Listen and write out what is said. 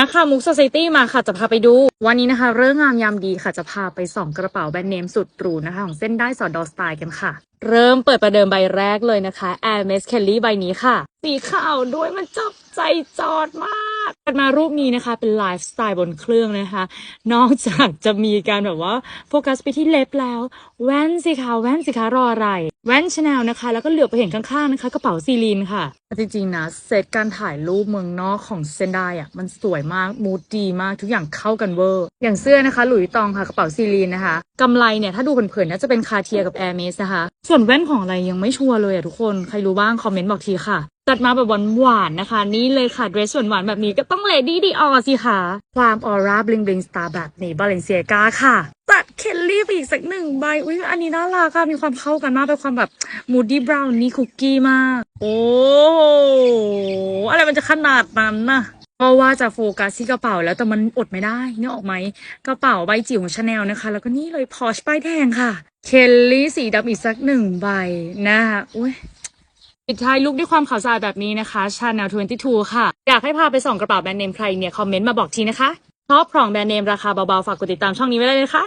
นะคะมุก s ซ c i ตี้มาค่ะจะพาไปดู วันนี้นะคะเรื่องงามยามดีค่ะจะพาไปส่องกระเป๋าแบรนด์เนมสุดหรูนะคะ ของเส้นได้สอดอสไตล์กันค่ะ เริ่มเปิดประเดิมใบแรกเลยนะคะ Air m e s Kelly ใบนี้ค่ะ สีขาวด้วยมันจับใจจอดมาก ถัดมารูปนี้นะคะ เป็นไลฟ์สไตล์บนเครื่องนะคะ นอกจากจะมีการแบบว่าโฟกัสไปที่เล็บแล้ว แว่นสิคะแว่นสิคะรออะไร แว่นชาแนลนะคะ แล้วก็เหลือไปเห็นข้างๆนะคะ กระเป๋าซีลีนค่ะ จริงๆนะเซตการถ่ายรูปเมืองนอกของเซนไดอะมันสวยมากมูดดีมากทุกอย่างเข้ากันเวอร์ อย่างเสื้อนะคะ หลุยส์ตองค่ะกระเป๋าซีลีนนะคะกำไรเนี่ยถ้าดูเผินๆน่าจะเป็นคาเทียกับแอร์เมสนะคะ ส่วนแว่นของอะไรยังไม่ชัวร์เลยอะทุกคนใครรู้บ้างคอมเมนต์บอกทีค่ะ จัดมาแบบหวานๆนะคะ นี่เลยค่ะ เดรสหวานๆแบบนี้ก็ต้องเลดี้ดีออสิค่ะความออร่าบลิงบลิงสตาร์แบบนี้บาเลนเซียกาค่ะจัดเคลลี่ไปอีกสักหนึ่งใบอุ้ยอันนี้น่ารักค่ะมีความเข้ากันมากเป็นความแบบมูดี้บราวนี่คุกกี้มาก โอ้อะไรมันจะขนาดนั้นนะเพราะว่าจะโฟกัสที่กระเป๋าแล้วแต่มันอดไม่ได้เนึกออกไหมกระเป๋าใบจิ๋วของชาแนลนะคะ แล้วก็นี่เลยพอชป้ายแดงค่ะ เคลลี่สีดำอีกสักหนึ่งใบนะคะอุ้ย ปิดท้ายลุกด้วยความขาวสะอาดแบบนี้นะคะชาแนล22 ค่ะ อยากให้พาไปส่องกระเป๋าแบรนด์เนมใครเนี่ย คอมเมนต์มาบอกทีนะคะชอบของแบรนด์เนมราคาเบาๆ ฝากกดติดตามช่องนี้ไว้ได้เลยนะคะ